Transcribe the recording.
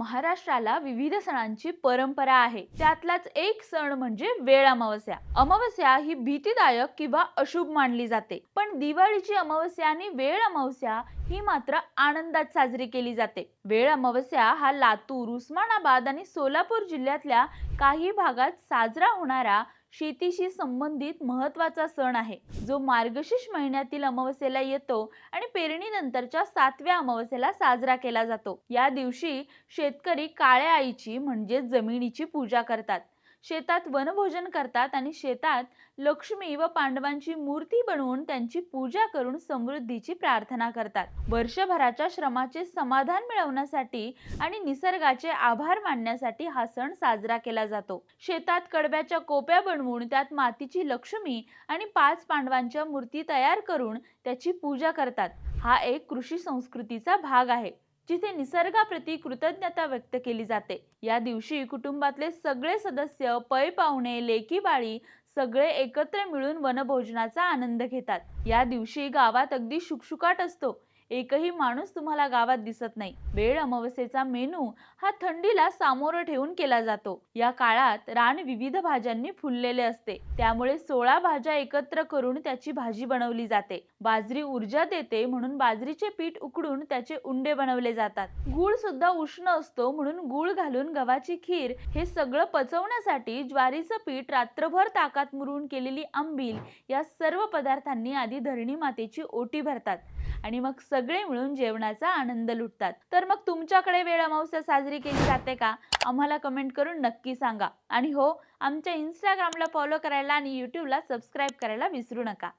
महाराष्ट्राला विविध सणांची परंपरा आहे. त्यातलाच एक सण म्हणजे वेळ अमावस्या. अमावस्या ही भीतीदायक किंवा अशुभ मानली जाते. पण दिवाळीची अमावस्या आणि वेळ अमावस्या ही मात्र आनंदात साजरी केली जाते. वेळ अमावस्या हा लातूर उस्मानाबाद आणि सोलापूर जिल्ह्यातल्या काही भागात साजरा होणारा शेतीशी संबंधित महत्त्वाचा सण आहे जो मार्गशीर्ष महिन्यातील अमावस्येला येतो आणि पेरणीनंतरच्या सातव्या अमावस्येला साजरा केला जातो. या दिवशी शेतकरी काळ्या आईची म्हणजे जमिनीची पूजा करतात. शेतात वनभोजन करतात आणि शेतात लक्ष्मी व पांडवांची मूर्ती बनवून त्यांची पूजा करून समृद्धीची प्रार्थना करतात. वर्षभराच्या श्रमाचे समाधान मिळवण्यासाठी आणि निसर्गाचे आभार मानण्यासाठी हा सण साजरा केला जातो. शेतात कडब्याच्या कोप्या बनवून त्यात मातीची लक्ष्मी आणि पाच पांडवांच्या मूर्ती तयार करून त्याची पूजा करतात. हा एक कृषी संस्कृतीचा भाग आहे. जिथे निसर्गाप्रती कृतज्ञता व्यक्त केली जाते. या दिवशी कुटुंबातले सगळे सदस्य पै पाहुणे लेकी बाळी सगळे एकत्र मिळून वनभोजनाचा आनंद घेतात. या दिवशी गावात अगदी शुकशुकाट असतो. एकही माणूस तुम्हाला गावात दिसत नाही. वेळ अमावस्येचा मेनू हा थंडीला सामोरं ठेवून केला जातो. या काळात रान विविध भाज्यांनी फुललेले असते. त्यामुळे सोळा भाज्या एकत्र करून त्याची भाजी बनवली जाते. बाजरी ऊर्जा देते म्हणून बाजरीचे पीठ उकडून त्याचे उंडे बनवले जातात. गुळ सुद्धा उष्ण असतो म्हणून गुळ घालून गव्हाची खीर हे सगळं पचवण्यासाठी ज्वारीचं पीठ रात्रभर ताकात मुरून केलेली आंबील या सर्व पदार्थांनी आधी धरणी मातेची ओटी भरतात. आणि मग सगळे मिळून जेवणाचा आनंद लुटतात. तर मग तुमच्याकडे वेळ अमावस्या साजरी केली जाते का? आम्हाला कमेंट करून नक्की सांगा. आणि हो आमच्या इंस्टाग्रामला फॉलो करायला आणि यूट्यूबला सबस्क्राईब करायला विसरू नका.